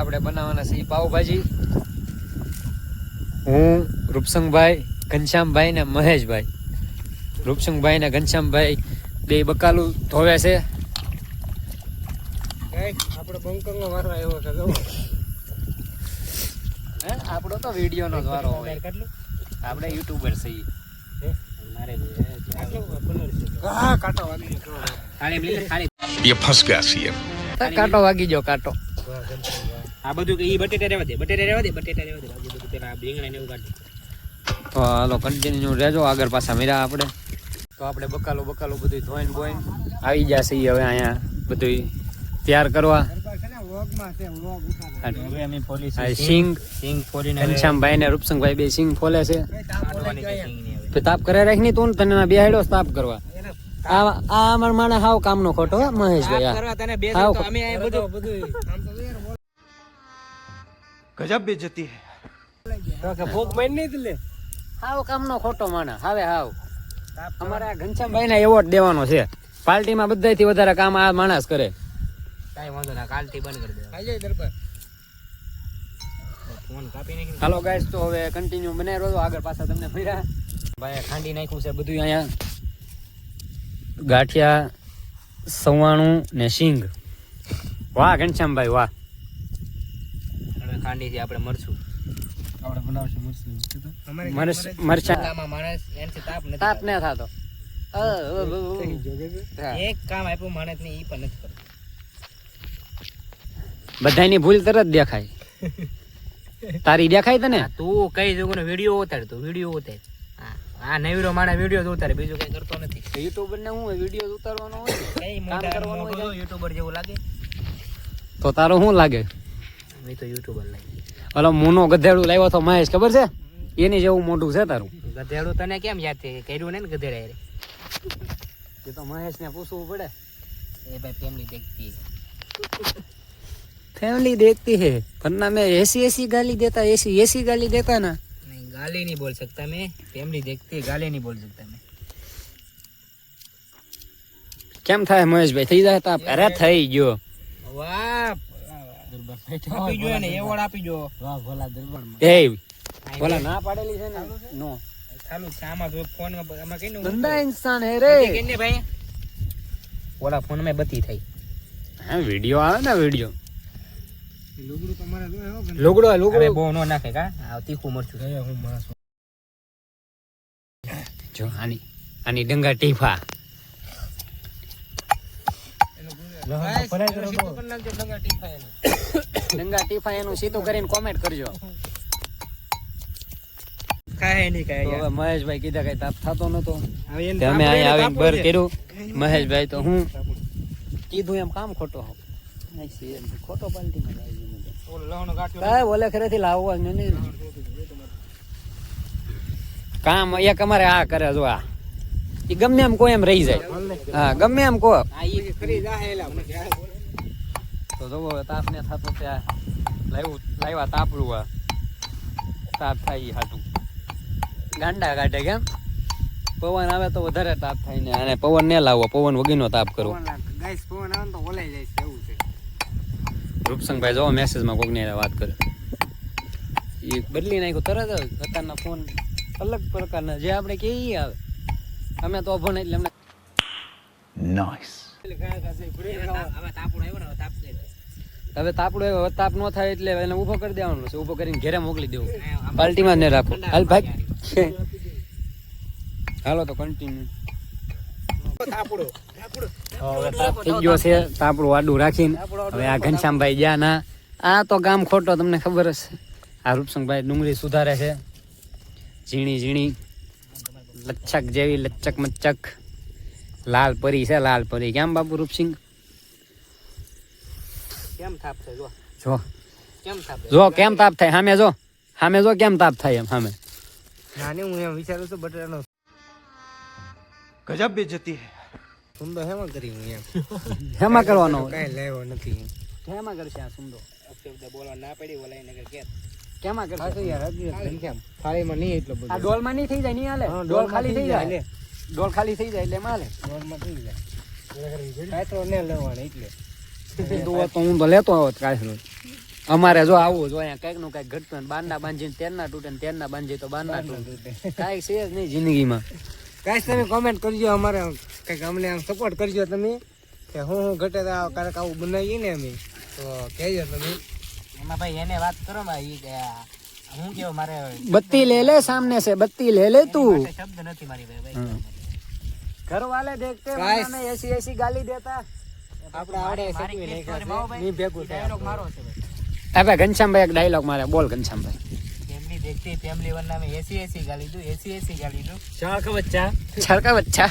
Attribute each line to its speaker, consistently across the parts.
Speaker 1: આપણે બનાવવાના છે પાઉભાજી. હું રૂપસંગભાઈ ઘનશ્યામભાઈ ને મહેશભાઈ. રૂપસંગભાઈ ને ઘનશ્યામભાઈ બે બકાલું ધોવે છે. હે? આપણો તો
Speaker 2: વિડીયોનો જ કાંટો વાગી ગયો
Speaker 1: કાંટો
Speaker 2: આ બધું કે ઈ બટેટા રહેવા દે બટેટા રહેવા દે બટેટા રહેવા દે. બાકી બધું પેલા રીંગણા ને એવું કાઢી
Speaker 1: તો હાલો કન્ટિન્યુ રહેજો આગળ પાછા મળ્યા આપણે. તો આપણે બકાલો બકાલો બધું ધોઈને બોઈને આવી જશે ઈ હવે અહીંયા બધું તૈયાર કરવા.
Speaker 2: હવે અમે પોલીસ
Speaker 1: આ સિંગ
Speaker 2: સિંગ ફોડીને
Speaker 1: ઘનશ્યામભાઈ ને રૂપસંગભાઈ બે સિંગ ફોલે છે. તો તાપ કરે રાખની તું તને બે હેડો તાપ કરવા. આ આ અમાર માણસ હાવ કામનો ખોટો હો, મહેશભાઈ આ.
Speaker 2: ગજબ બે
Speaker 3: જતી હે
Speaker 2: ભોગ મારી નહીં લે.
Speaker 1: હાવ કામનો ખોટો માણા હવે હાવ. અમારા ઘનશ્યામભાઈ ને એવોર્ડ દેવાનો છે. પાર્ટીમાં બધાથી વધારે કામ આ માણસ કરે.
Speaker 2: કાંઈ વાંધો ના કાલથી બંધ કરી દેવા આવી જાય દરબાર
Speaker 1: હાલો ગાઈસ તો હવે કન્ટિન્યુ મને રોજો આગળ પાછા તમને ફર્યા ભાઈ ખાંડી નાખ્યું છે બધું અહીંયા. ગાંઠિયા સવાણું ને સિંગ વાહ ઘનશ્યામભાઈ વાહ.
Speaker 2: ખાંડીથી આપણે મરશું
Speaker 1: આપણે બનાવશું મરશું મરચા
Speaker 2: આમાં માણસ એનથી તાપ નથી
Speaker 1: તાપ ન થતો.
Speaker 2: એક કામ આપ્યું માણસ ને ઈ પણ નથી કરતો.
Speaker 1: બધાની ભૂલ તરત દેખાય. તારી દેખાય તને?
Speaker 2: તું કઈ જગ્યાનો નો વીડિયો ઉતારે તું વીડિયો ઉતાર. હા, આ નવીરો માણે વીડિયો જ ઉતારે બીજું કઈ કરતો નથી.
Speaker 1: યુટ્યુબર ને હું વીડિયો ઉતારવાનો હોય?
Speaker 2: કઈ
Speaker 1: કામ કરવાનો હોય
Speaker 2: યુટ્યુબર જેવું લાગે?
Speaker 1: તો તારો શું લાગે?
Speaker 2: મેં
Speaker 1: ગધેડું લાવ્યો તો મહેશ ખબર છે? એની જેવું મોઢું છે તારું.
Speaker 2: ગધેડું તને કેમ યાદ કર્યું ને ગધેડા
Speaker 1: એ તો મહેશને પૂછવું પડે.
Speaker 2: એ ભાઈ ફેમિલી દેખતી
Speaker 1: ફેમિલી દેખતી હે. વરના મેં એસી એસી ગાલી દેતા એસી એસી ગાલી દેતા
Speaker 2: ના. નહીં ગાલી નહીં બોલ શકતા મેં. ફેમિલી દેખતી ગાલી નહીં બોલ શકતા મેં.
Speaker 1: કેમ થાય મહેશભાઈ? થઈ જાય તા અરે થઈ ગયો.
Speaker 2: વાહ આપી જો ને એવોર્ડ આપી જો
Speaker 1: વાહ ભોલા દરબાર એ ભોલા ના પાડેલી છે ને? નો.
Speaker 2: ચાલુ છે. ફોનમાં આમાં કઈ
Speaker 1: ગંદા ઇન્સાન હે રે.
Speaker 2: ને ભાઈ? ઓલા ફોનમાં બતી થઈ.
Speaker 1: હા વિડિયો આવે ને વિડિયો લુગડો
Speaker 2: હવે
Speaker 1: લુગડો
Speaker 2: બહુ નો નાખે કા? આ તીખું મરચું. હું માણસ.
Speaker 1: જો આની આની ડંગા ટીફા ડંગા ટીફા એનું. સીધું કરીને કોમેન્ટ કરજો.
Speaker 2: કાંઈ નહીં કાંઈ
Speaker 1: હવે મહેશભાઈ કીધા કઈ તાપ થતો નતો.
Speaker 2: હવે એને
Speaker 1: તે અમે અહીંયા આવીને બર કર્યું. મહેશભાઈ તો હું કીધું એમ કામ ખોટો હો ખોટો પાલટી માં.
Speaker 2: ઓલો
Speaker 1: ખરેથી લાવવા નહીં કામ એક અમારે આ કરે જો આ. ઈ ગમે એમ કોઈ એમ રહી જાય. હા ગમે એમ કો
Speaker 2: કહેવાય.
Speaker 1: તો જો તાપ ને થતો ત્યાં લાવ્યું લાવ્યા તાપડું આ. તાપ થાય હાટું. ગાંડા કાઢે કેમ પવન આવે તો વધારે તાપ થાય ને અને પવન ને લાવવો પવન વગીનો તાપ કરવો
Speaker 2: ગાઈસ ફોન આવે તો ઓલાઈ જાય છે, એવું છે.
Speaker 1: રૂપસંગભાઈ જો મેસેજમાં કોકની વાત કરે. એ બદલી નાખ્યું તરત જ અત્યારના ફોન અલગ પ્રકારના જે આપણે કહીએ આવે. અમે તો ભણ એટલે અમને
Speaker 3: નાઇસ
Speaker 2: હવે તાપડો આવ્યો તાપ
Speaker 1: ન થાય એટલે એને ઊભો કરી દેવાનું છે ઊભો કરીને ઘેરે મોકલી દેવું. પાલટીમાં જ ને રાખો. હાલ ભાઈ. હાલો તો કન્ટિન્યુ થઈ ગયો છે તાપડું આડું રાખીને. આ ઘનશ્યામભાઈ ગયા ના. આ તો ગામ ખોટો તમને ખબર હશે. આ રૂપસંગભાઈ ડુંગળી સુધારે છે. ઝીણી ઝીણી. લચ્છક જેવી લચ્છક મચ્છક. લાલ પરી છે લાલ પરી. કેમ બાબુ રૂપસિંહ?
Speaker 2: કેમ તાપ થાય? જો. કેમ તાપ
Speaker 1: જો કેમ તાપ થાય? સામે જો. સામે જો કેમ તાપ થાય એમ? સામે
Speaker 2: નાની હું એમ વિચારું છું બટેટાનો
Speaker 3: ગજબ બેજતી હે.
Speaker 2: સુંદો હેમા કરી હું એમ.
Speaker 1: હેમાં કરવાનો.
Speaker 2: કઈ લેવો નથી.
Speaker 1: હેમાં કરશે આ સુંદો
Speaker 2: બોલવા ના પડી બોલાય નગર કે
Speaker 1: કેમાં કરશે
Speaker 2: યાર કેમ? થાળીમાં નહીં એટલો
Speaker 1: આ ડોલમાં નહીં થઈ જાય નહીં હાલે? ડોલ ખાલી
Speaker 2: થઈ જાય,
Speaker 1: ડોલ ખાલી થઈ જાય એટલે માલે હાલે?
Speaker 2: નોર્મલ થઈ જાય. તો ને લેવાનું એટલે.
Speaker 1: કીધું તો હું તો લેતો આવત કાંઈ અમારે જો આવું જો અહીંયા કંઈકનું કંઈક ઘટતું બારના બાંધીને તેરના તૂટે તેરના બાંધીએ તો બારના તૂટે. કાંઈ છે જ નહીં જિંદગીમાં.
Speaker 4: કાંઈ તમે કોમેન્ટ કરજો અમારે કંઈક અમને આમ સપોર્ટ કરજો તમે. કે હું હું ઘટે તો આ કારક આવું બનાવીએ ને અમે તો કહેજો તમે.
Speaker 2: એમાં ભાઈ એને વાત કરો માં ઈ કે આ હું કેવું મારે
Speaker 1: બત્તી લે લે સામને સે બત્તી લે લે તું.
Speaker 2: શબ્દ નથી મારી ભાઈ ભાઈ.
Speaker 1: ઘર વાલે દેખતે મને એસી એસી ગાલી દેતા.
Speaker 4: આપણે આવડે
Speaker 2: સકી
Speaker 4: છે.
Speaker 2: ભાઈ
Speaker 4: નહીં ભેગું થાય
Speaker 2: મારો છે ભાઈ.
Speaker 1: હવે ઘનશ્યામભાઈ એક ડાયલોગ મારે બોલ ઘનશ્યામભાઈ.
Speaker 2: ફેમિલી દેખતી ફેમિલી વન નામે એસી એસી ગાલી દઉં એસી એસી ગાલી દઉં.
Speaker 4: શાક બચ્ચા
Speaker 1: છડકા બચ્ચા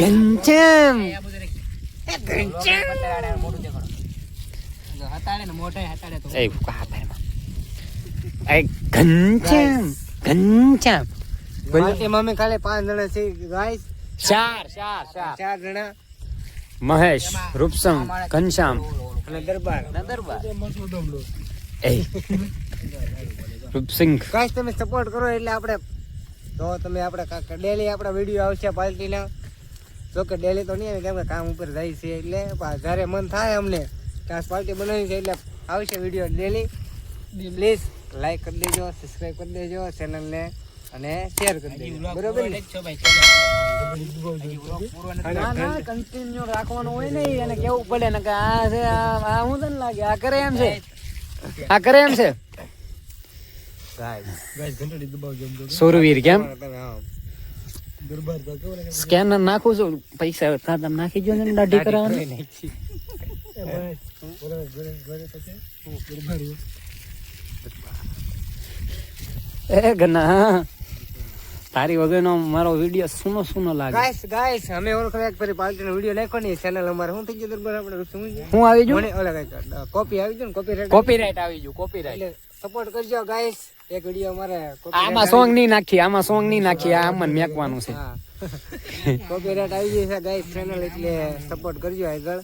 Speaker 1: ઘનશ્યામ.
Speaker 2: એ આ બધું રેખ. હતાડે ને મોઢું હતાડે ને તો
Speaker 1: એ એ
Speaker 4: અમે ખાલી પાંચ જણા છે. ગાઈસ
Speaker 1: ચાર ચાર ચાર.
Speaker 4: ચાર જણા.
Speaker 1: મહેશ રૂપસંગ ઘનશ્યામ.
Speaker 4: અને દરબાર.
Speaker 1: દરબાર. એ. રૂપસિંગ
Speaker 4: ગાઈસ તમે સપોર્ટ કરો એટલે આપણે તો તમે આપણે કાંઈક ડેલી આપણા વીડિયો આવશે પાર્ટીના જો કે ડેલી તો નહીં આવે કેમ કે કામ ઉપર જાય છે એટલે જ્યારે મન થાય અમને. કે પાર્ટી બનાવી છે એટલે આવશે વીડિયો ડેલી પ્લીઝ લાઈક કરી દેજો સબસ્ક્રાઈબ કરી દેજો ચેનલને અને શેર કરી દેજો. બરોબર
Speaker 1: કન્ટિન્યુ રાખવાનું હોય ને એને કેવું પડે ને કે આ છે આ આ હું તને લાગે? આ કરે એમ છે? આ કરે એમ છે? સુરવીર કેમ? સ્કેનર નાખું છું. પૈસા નાખી જો ને દાઢી કરાવવાની. એ ગના તારી વગરનો મારો વિડિયો સુનો સુનો લાગે.
Speaker 4: ગાઈસ ગાઈસ અમે ઓળખો એક ફરી પાર્ટીનો વીડિયો નાખ્યો ને ચેનલ અમારે શું થઈ ગયું દરબાર આપણે શું
Speaker 1: હું આવી જુ
Speaker 4: મને ઓલા કોપી આવી ગયું ને કોપી રેટ
Speaker 1: કોપીરાઈટ આવી જુ કોપીરાઈટ
Speaker 4: સપોર્ટ કરજો ગાઈસ. એક વીડિયો અમારે
Speaker 1: આમાં સોંગ નહીં નાખી આમાં સોંગ નહીં નાખી આ આમાં મેકવાનું છે.
Speaker 4: હા. કોપી રેટ આવી ગઈ છે ગાઈસ ચેનલ એટલે સપોર્ટ કરજો આગળ.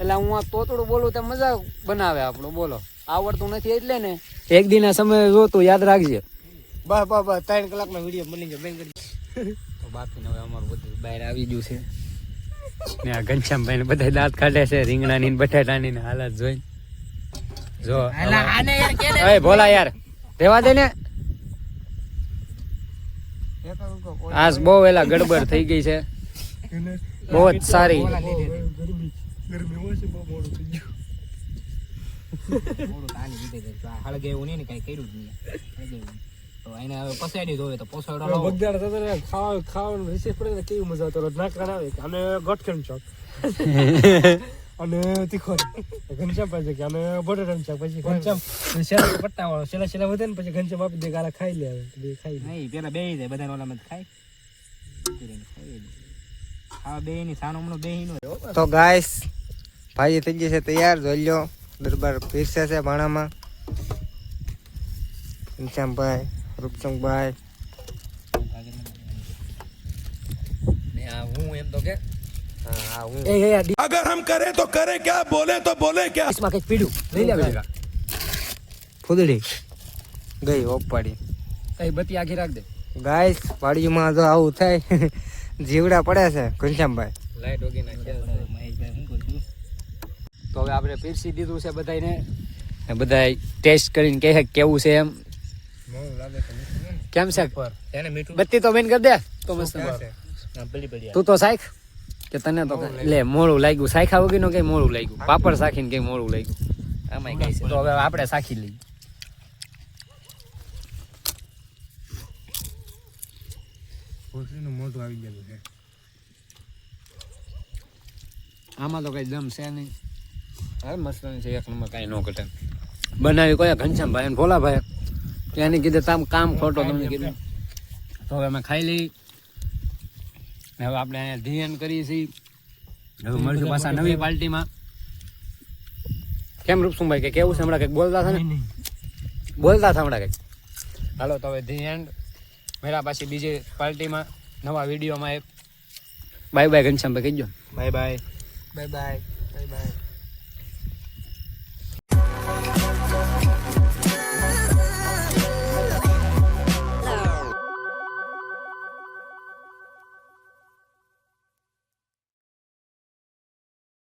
Speaker 1: એટલે હું આ તોતડું બોલું તો મજા બનાવે આપણું બોલો. આવડતું નથી એટલે ને. એક દિના સમય જોતું યાદ રાખજે.
Speaker 4: બસ બસ બસ ત્રણ કલાકનો વીડિયો બની ગયો બેન કરી
Speaker 1: તો બાકી હવે અમારું બધું બહાર આવી ગયું છે. ને આ ઘનશ્યામભાઈ ને બધા દાંત કાઢે છે રીંગણાની ને બટાટાની ને હાલત જોઈ જો
Speaker 2: અલા, આને યાર કે
Speaker 1: ભોલા યાર રેવા દે ને. આજ બહુ વેલા ગડબડ થઈ ગઈ છે. બહુ જ સારી.
Speaker 2: લીધે છે. આ હળગે એવું નહીં ને કાંઈ કર્યું જ નહીં. તો એને હવે પસાડી ધોવે તો પોસડો લાવો.
Speaker 4: ખાવા ખાવાનું રિસેસ પડે ને કેવી મજા આવતો નાકરા આવે કે અમે ગોટકેમ ચોક અને તીખોર ઘનશ્યામ અમે બટાટાનું શાક પછી ઘનશ્યામ શેલા પટ્ટા વાળો શેલા શેલા વધે પછી ઘનશ્યામ આપી દે ગાલા ખાઈ લે બે ખાઈ
Speaker 2: નહીં, પેલા બેહી જાય બધાને ઓલામાં જ ખાય ખાવા બેહી ની સાનો હમણો બેહી નો
Speaker 4: તો ગાઈસ ભાઈ થઈ જશે તૈયાર જોઈ લો દરબાર પીરસે છે ભાણામાં ઘનશ્યામભાઈ રૂપચંદભાઈ
Speaker 1: હું એમ તો કે
Speaker 4: હા હા હું
Speaker 1: એ એ આ
Speaker 3: अगर हम करें तो करें क्या बोले तो बोले क्या
Speaker 1: ડીશમાં કંઈક પીડ્યું લઈ લે ભેગા
Speaker 4: ફૂદડી ગઈ ઓપાડી
Speaker 1: કઈ બત્તી આખી રાખ દે
Speaker 4: ગાઈસ વાડીમાં જો આવું થાય જીવડા પડે છે ઘનશ્યામભાઈ
Speaker 1: લાઈટ ઓગી નાખ્યા
Speaker 2: મહેશભાઈ શું કરશું
Speaker 1: તો હવે આપણે પીરસી દીધું છે બધાને ને બધા ટેસ્ટ કરીને કહે કેવું છે એમ. કેમ છે? બત્તી તો બેન કરી દે. તો મસ્ત તું તો સાખ. કે તને તો લે મોડું લાગ્યું. સાખા વગરનું કઈ મોડું લાગ્યું. પાપડ સાખીને કઈ મોડું લાગ્યું. આમાં કઈ છે. તો હવે આપણે સાખી લઈએ.
Speaker 4: મોઢું આવી ગયેલું છે.
Speaker 1: આમાં તો કઈ દમ છે નહીં. અરે મસ્ત છે એક નંબર કાંઈ ન ઘટે. બનાવી કોઈ ઘનશ્યામ ભાઈ ભોલા ભાઈ એને કીધે તામ કામ ખોટો તમને કીધું. તો હવે અમે ખાઈ લઈ. હવે આપણે અહીંયા ધ્યાન કરીએ છીએ. હવે મળશું પાછા નવી પાર્ટીમાં. કેમ રૂપસુંભાઈ કે કેવું છે? હમણાં કંઈક બોલતા હતા ને? બોલતા હતા હમણાં કંઈક. હાલો તો હવે ધી એન્ડ. મેરા પાછી બીજી પાર્ટીમાં નવા વિડીયોમાં બાય બાય ઘનશ્યામભાઈ કહીજો.
Speaker 2: Bye bye.
Speaker 4: Bye bye. Bye bye.